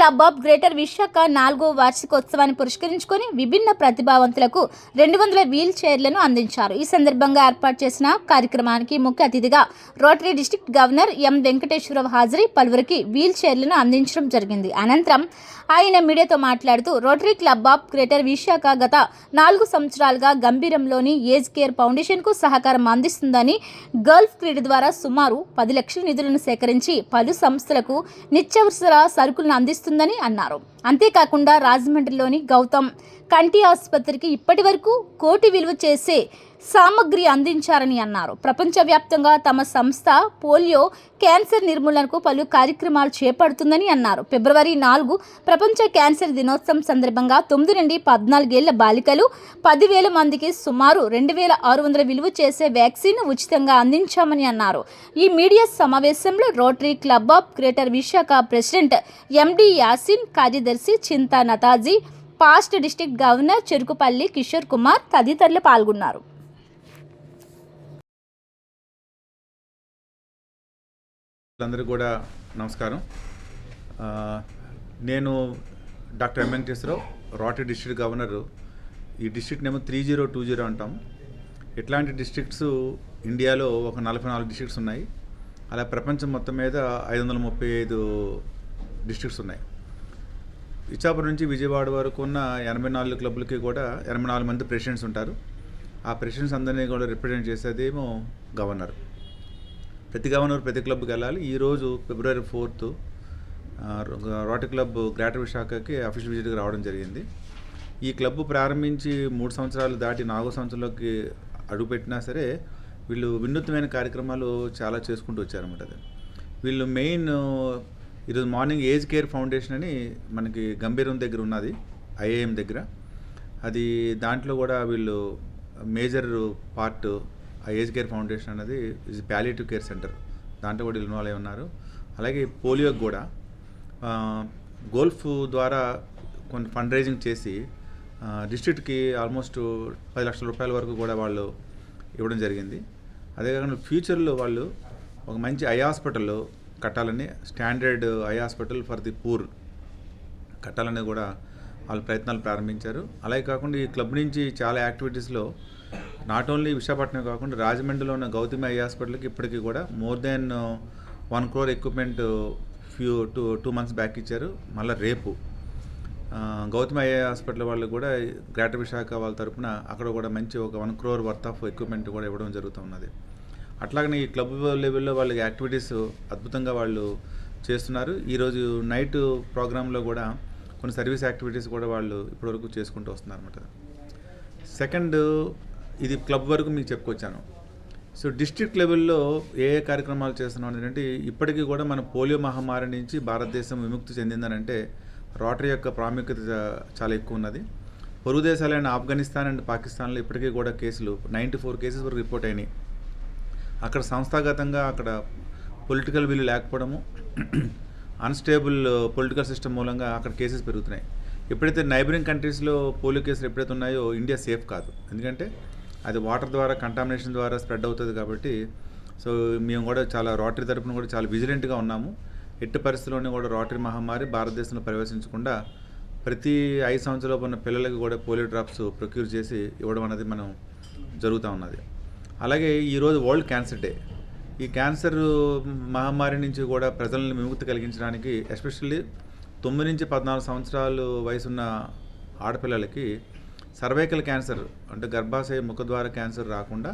Club of greater Visakha నాలుగో వార్షికోత్సవాన్ని పురస్కరించుకొని విభిన్న ప్రతిభావంతులకు రెండు వందల వీల్ చైర్లను అందించారు. ఈ సందర్భంగా ఏర్పాటు చేసిన కార్యక్రమానికి ముఖ్య అతిథిగా rotary district governor M Venkateswararao హాజరై పలువురికి వీల్ చైర్లను అందించడం జరిగింది. అనంతరం ఆయన మీడియాతో మాట్లాడుతూ rotary club of greater Visakha గత నాలుగు సంవత్సరాలుగా గంభీరంలోని ఏజ్ కేర్ ఫౌండేషన్కు సహకారం అందిస్తుందని గల్ఫ్ క్రీడ ద్వారా సుమారు పది లక్షల నిధులను సేకరించి పలు సంస్థలకు నిత్యావసర సరుకులను వస్తుందని అన్నారు. అంతేకాకుండా రాజమండ్రిలోని గౌతమ్ కంటి ఆసుపత్రికి ఇప్పటి వరకు కోటి విలువ చేసే సామగ్రి అందించారని అన్నారు. ప్రపంచవ్యాప్తంగా తమ సంస్థ పోలియో క్యాన్సర్ నిర్మూలనకు పలు కార్యక్రమాలు చేపడుతుందని అన్నారు. ఫిబ్రవరి నాలుగు ప్రపంచ క్యాన్సర్ దినోత్సవం సందర్భంగా తొమ్మిది నుండి పద్నాలుగేళ్ళ బాలికలు పదివేల మందికి సుమారు రెండు వేల ఆరు వందల విలువ చేసే వ్యాక్సిన్ ఉచితంగా అందించామని అన్నారు. ఈ మీడియా సమావేశంలో rotary club of greater Visakha president MD Yasin కార్యదర్శి Chinta Nataji past district governor Cherukupalli Kishore Kumar తదితరులు పాల్గొన్నారు. అందరికీ కూడా నమస్కారం. నేను doctor M Venkateswararao rotary district governor. ఈ డిస్ట్రిక్ట్ నేమో త్రీ జీరో టూ జీరో అంటాం. ఇట్లాంటి డిస్ట్రిక్ట్స్ ఇండియాలో ఒక నలభై నాలుగు డిస్ట్రిక్ట్స్ ఉన్నాయి. అలా ప్రపంచం మొత్తం మీద ఐదు వందల ముప్పై ఐదు డిస్ట్రిక్ట్స్ ఉన్నాయి. ఇచ్చాపురం నుంచి విజయవాడ వరకు ఉన్న ఎనభై నాలుగు క్లబ్లకి కూడా ఎనభై నాలుగు మంది ప్రెసిడెంట్స్ ఉంటారు. ఆ ప్రెసిడెంట్స్ అందరినీ కూడా రిప్రజెంట్ చేసేదేమో గవర్నర్. ప్రతి గవర్నర్ ప్రతి క్లబ్కి వెళ్ళాలి. ఈరోజు February fourth rotary club greater విశాఖకి అఫీషియల్ విజిట్కి రావడం జరిగింది. ఈ క్లబ్ ప్రారంభించి మూడు సంవత్సరాలు దాటి నాలుగో సంవత్సరంలోకి అడుగుపెట్టినా సరే వీళ్ళు వినూత్నమైన కార్యక్రమాలు చాలా చేసుకుంటూ వచ్చారన్నమాట అది. వీళ్ళు మెయిన్ ఈరోజు మార్నింగ్ ఏజ్ కేర్ ఫౌండేషన్ అని మనకి గంభీరం దగ్గర ఉన్నది ఐఏఎం దగ్గర. అది దాంట్లో కూడా వీళ్ళు మేజర్ పార్ట్ ఆ ఏజ్ కేర్ ఫౌండేషన్ అనేది ఇస్ ప్యాలిటివ్ కేర్ సెంటర్ దాంట్లో కూడా ఇన్వాల్వ్ అయి ఉన్నారు. అలాగే పోలియోకి కూడా గోల్ఫ్ ద్వారా కొన్ని ఫండ్ రైజింగ్ చేసి డిస్ట్రిక్ట్కి ఆల్మోస్ట్ పది లక్షల రూపాయల వరకు కూడా వాళ్ళు ఇవ్వడం జరిగింది. అదే కాకుండా ఫ్యూచర్లో వాళ్ళు ఒక మంచి ఐ హాస్పిటల్ కట్టాలని standard eye hospital for the poor కట్టాలని కూడా వాళ్ళు ప్రయత్నాలు ప్రారంభించారు. అలాగే కాకుండా ఈ క్లబ్ నుంచి చాలా యాక్టివిటీస్లో నాట్ ఓన్లీ విశాఖపట్నం కాకుండా రాజమండ్రిలో ఉన్న గౌతమి ఐ హాస్పిటల్కి ఇప్పటికీ కూడా more than one crore equipment few two two months back ఇచ్చారు. మళ్ళీ రేపు గౌతమి అయ్యే హాస్పిటల్ వాళ్ళు కూడా గ్రేటర్ విశాఖ వాళ్ళ తరపున అక్కడ కూడా మంచి ఒక one crore worth of equipment కూడా ఇవ్వడం జరుగుతున్నది అట్లాగనే ఈ క్లబ్ లెవెల్లో వాళ్ళకి యాక్టివిటీస్ అద్భుతంగా వాళ్ళు చేస్తున్నారు. ఈరోజు నైట్ ప్రోగ్రాంలో కూడా కొన్ని సర్వీస్ యాక్టివిటీస్ కూడా వాళ్ళు ఇప్పటివరకు చేసుకుంటూ వస్తున్నారు అనమాట సెకండ్ ఇది క్లబ్ వరకు మీకు చెప్పుకొచ్చాను. సో డిస్ట్రిక్ట్ లెవెల్లో ఏ ఏ కార్యక్రమాలు చేస్తున్నాం అంటే ఇప్పటికీ కూడా మన పోలియో మహమ్మారి నుంచి భారతదేశం విముక్తి చెందిందనంటే రోటరీ యొక్క ప్రాముఖ్యత చాలా ఎక్కువ ఉన్నది పొరుగు దేశాలైన ఆఫ్ఘనిస్తాన్ అండ్ పాకిస్తాన్లో ఇప్పటికీ కూడా కేసులు నైంటీ ఫోర్ కేసెస్ వరకు రిపోర్ట్ అయినాయి. అక్కడ సంస్థాగతంగా అక్కడ పొలిటికల్ విల్ లేకపోవడము అన్స్టేబుల్ పొలిటికల్ సిస్టమ్ మూలంగా అక్కడ కేసెస్ పెరుగుతున్నాయి. ఎప్పుడైతే నైబరింగ్ కంట్రీస్లో పోలియో కేసులు ఎప్పుడైతే ఉన్నాయో ఇండియా సేఫ్ కాదు. ఎందుకంటే అది వాటర్ ద్వారా కంటామినేషన్ ద్వారా స్ప్రెడ్ అవుతుంది కాబట్టి సో మేము కూడా చాలా రోటరీ తరపున కూడా చాలా విజిలెంట్గా ఉన్నాము. ఎట్టి పరిస్థితుల్లోనే కూడా రోటరీ మహమ్మారి భారతదేశంలో ప్రవేశించకుండా ప్రతి ఐదు సంవత్సరాలు ఉన్న పిల్లలకి కూడా పోలియో డ్రాప్స్ ప్రొక్యూర్ చేసి ఇవ్వడం అనేది మనం జరుగుతూ ఉన్నది. అలాగే ఈరోజు వరల్డ్ క్యాన్సర్ డే ఈ క్యాన్సర్ మహమ్మారి నుంచి కూడా ప్రజలను విముక్తి కలిగించడానికి ఎస్పెషల్లీ తొమ్మిది నుంచి పద్నాలుగు సంవత్సరాలు వయసున్న ఆడపిల్లలకి సర్వైకల్ క్యాన్సర్ అంటే గర్భాశయ ముఖద్వార క్యాన్సర్ రాకుండా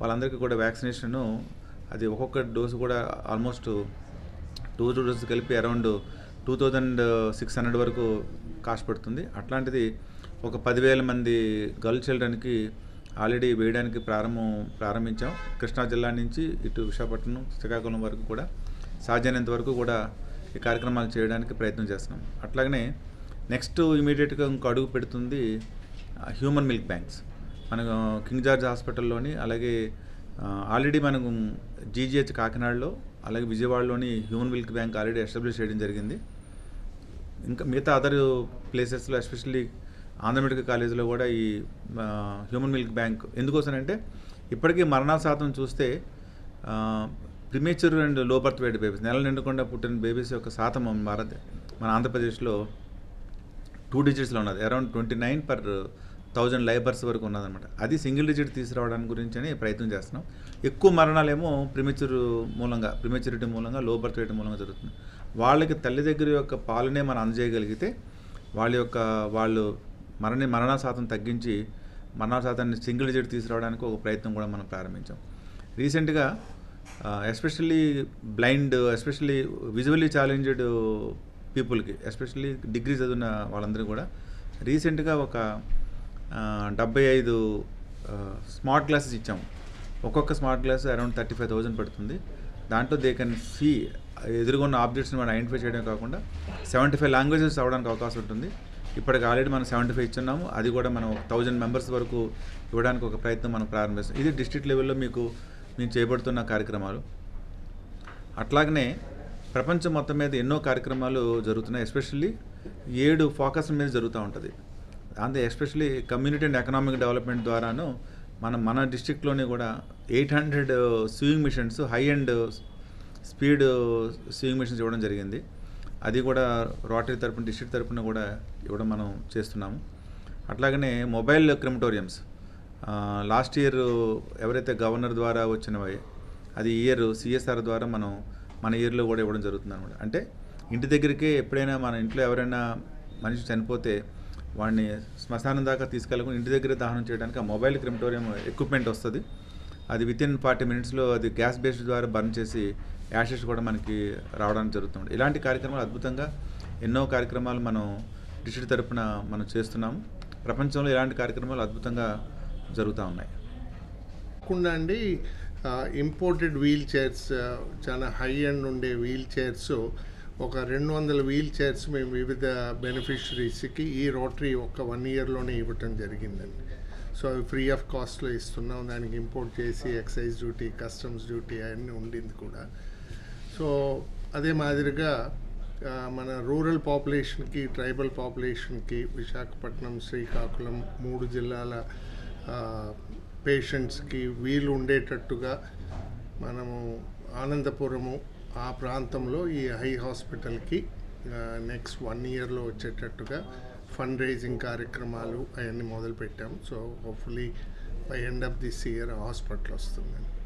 వాళ్ళందరికీ కూడా వ్యాక్సినేషను అది ఒక్కొక్క డోసు కూడా ఆల్మోస్ట్ టూ డోసెస్ కలిపి around two thousand six hundred వరకు కాస్ట్ పడుతుంది. అట్లాంటిది ఒక పదివేల మంది గర్ల్ చిల్డ్రన్కి ఆల్రెడీ వేయడానికి ప్రారంభం ప్రారంభించాం. కృష్ణా జిల్లా నుంచి ఇటు విశాఖపట్నం శ్రీకాకుళం వరకు కూడా సాధ్యమైనంత వరకు కూడా ఈ కార్యక్రమాలు చేయడానికి ప్రయత్నం చేస్తున్నాం. అట్లాగనే నెక్స్ట్ ఇమీడియట్గా ఇంకో అడుగు పెడుతుంది హ్యూమన్ మిల్క్ బ్యాంక్స్ మన కింగ్ జార్జ్ హాస్పిటల్లోని అలాగే ఆల్రెడీ మనం జీజీహెచ్ కాకినాడలో అలాగే విజయవాడలోని human milk bank already establish చేయడం జరిగింది. ఇంకా మిగతా అదర్ ప్లేసెస్లో ఎస్పెషల్లీ ఆంధ్ర మెడికల్ కాలేజీలో కూడా ఈ హ్యూమన్ మిల్క్ బ్యాంక్ ఎందుకోసనంటే ఇప్పటికీ మరణాల శాతం చూస్తే ప్రిమేచర్ అండ్లో బర్త్ వెయిట్ బేబీస్ నెల నిండకుండా పుట్టిన బేబీస్ యొక్క శాతం భారత్ మన ఆంధ్రప్రదేశ్లో టూ డిజిట్స్లో ఉన్నది. Around twenty nine per thousand లైబర్స్ వరకు ఉన్నదన్నమాట. అది సింగిల్ డిజిట్ తీసుకురావడానికి గురించి అని ప్రయత్నం చేస్తున్నాం. ఎక్కువ మరణాలేమో ప్రిమెచ్యూర్ మూలంగా ప్రిమెచ్యూరిటీ మూలంగా లో బర్త్ రేట్ మూలంగా జరుగుతుంది వాళ్ళకి తల్లి దగ్గర యొక్క పాలనే మనం అందజేయగలిగితే వాళ్ళ యొక్క వాళ్ళు మరణ మరణ శాతం తగ్గించి మరణ శాతాన్ని సింగిల్ డిజిట్ తీసుకురావడానికి ఒక ప్రయత్నం కూడా మనం ప్రారంభించాం. రీసెంట్గా especially blind especially visually challenged పీపుల్కి ఎస్పెషల్లీ డిగ్రీ చదివిన వాళ్ళందరూ కూడా రీసెంట్గా ఒక డెబ్బై ఐదు స్మార్ట్ గ్లాసెస్ ఇచ్చాము. ఒక్కొక్క smart glass around thirty five thousand పడుతుంది. దాంట్లో దే కెన్ సీ ఎదుర్కొన్న ఆబ్జెక్ట్స్ని మనం ఐడెంటిఫై చేయడం కాకుండా సెవెంటీ ఫైవ్ లాంగ్వేజెస్ అవ్వడానికి అవకాశం ఉంటుంది. ఇప్పటికి ఆల్రెడీ మనం సెవెంటీ ఫైవ్ ఇచ్చున్నాము. అది కూడా మనం థౌజండ్ మెంబర్స్ వరకు ఇవ్వడానికి ఒక ప్రయత్నం మనం ప్రారంభిస్తాం. ఇది డిస్ట్రిక్ట్ లెవెల్లో మీకు మేము చేపడుతున్న కార్యక్రమాలు. అట్లాగనే ప్రపంచం మొత్తం మీద ఎన్నో కార్యక్రమాలు జరుగుతున్నాయి. ఎస్పెషల్లీ ఏడు ఫోకస్ మీద జరుగుతూ ఉంటుంది. అంతే especially community and economic development ద్వారాను మనం మన డిస్టిక్లోనే కూడా eight hundred sewing machines high and speed sewing machines ఇవ్వడం జరిగింది. అది కూడా రోటరీ తరపున డిస్ట్రిక్ట్ తరపున కూడా ఇవ్వడం మనం చేస్తున్నాము. అట్లాగనే మొబైల్ క్రిమటోరియంస్ లాస్ట్ ఇయర్ ఎవరైతే గవర్నర్ ద్వారా వచ్చినవి అది ఇయర్ సిఎస్ఆర్ ద్వారా మనం మన ఇయర్లో కూడా ఇవ్వడం జరుగుతుంది అనమాట అంటే ఇంటి దగ్గరికే ఎప్పుడైనా మన ఇంట్లో ఎవరైనా మనిషి చనిపోతే వాడిని శ్మశానం దాకా తీసుకెళ్ళకుండా ఇంటి దగ్గర దహనం చేయడానికి ఆ మొబైల్ క్రిమిటోరియం ఎక్విప్మెంట్ వస్తుంది. అది విత్ ఇన్ ఫార్టీ మినిట్స్లో అది గ్యాస్ బేస్డ్ ద్వారా బర్న్ చేసి యాషెస్ కూడా మనకి రావడానికి జరుగుతుంది. ఇలాంటి కార్యక్రమాలు అద్భుతంగా ఎన్నో కార్యక్రమాలు మనం డిస్ట్రిక్ట్ తరపున మనం చేస్తున్నాము. ప్రపంచంలో ఇలాంటి కార్యక్రమాలు అద్భుతంగా జరుగుతూ ఉన్నాయి. కాకుండా అండి. ఇంపోర్టెడ్ వీల్ చైర్స్ చాలా హై అండ్ ఉండే వీల్ చైర్స్ ఒక రెండు వందల వీల్ చైర్స్ మేము వివిధ బెనిఫిషరీస్కి ఈ రోటరీ ఒక వన్ ఇయర్లోనే ఇవ్వటం జరిగిందండి. సో అవి ఫ్రీ ఆఫ్ కాస్ట్లో ఇస్తున్నాం. దానికి ఇంపోర్ట్ చేసి ఎక్సైజ్ డ్యూటీ కస్టమ్స్ డ్యూటీ అవన్నీ ఉండింది కూడా. సో అదే మాదిరిగా మన రూరల్ పాపులేషన్కి ట్రైబల్ పాపులేషన్కి విశాఖపట్నం శ్రీకాకుళం మూడు జిల్లాల పేషెంట్స్కి వీలు ఉండేటట్టుగా మనము ఆనందపురము ఆ ప్రాంతంలో ఈ హై హాస్పిటల్కి నెక్స్ట్ వన్ ఇయర్లో వచ్చేటట్టుగా ఫండ్ రైజింగ్ కార్యక్రమాలు అవన్నీ మొదలుపెట్టాం. So hopefully by end of this year hospital వస్తుందండి.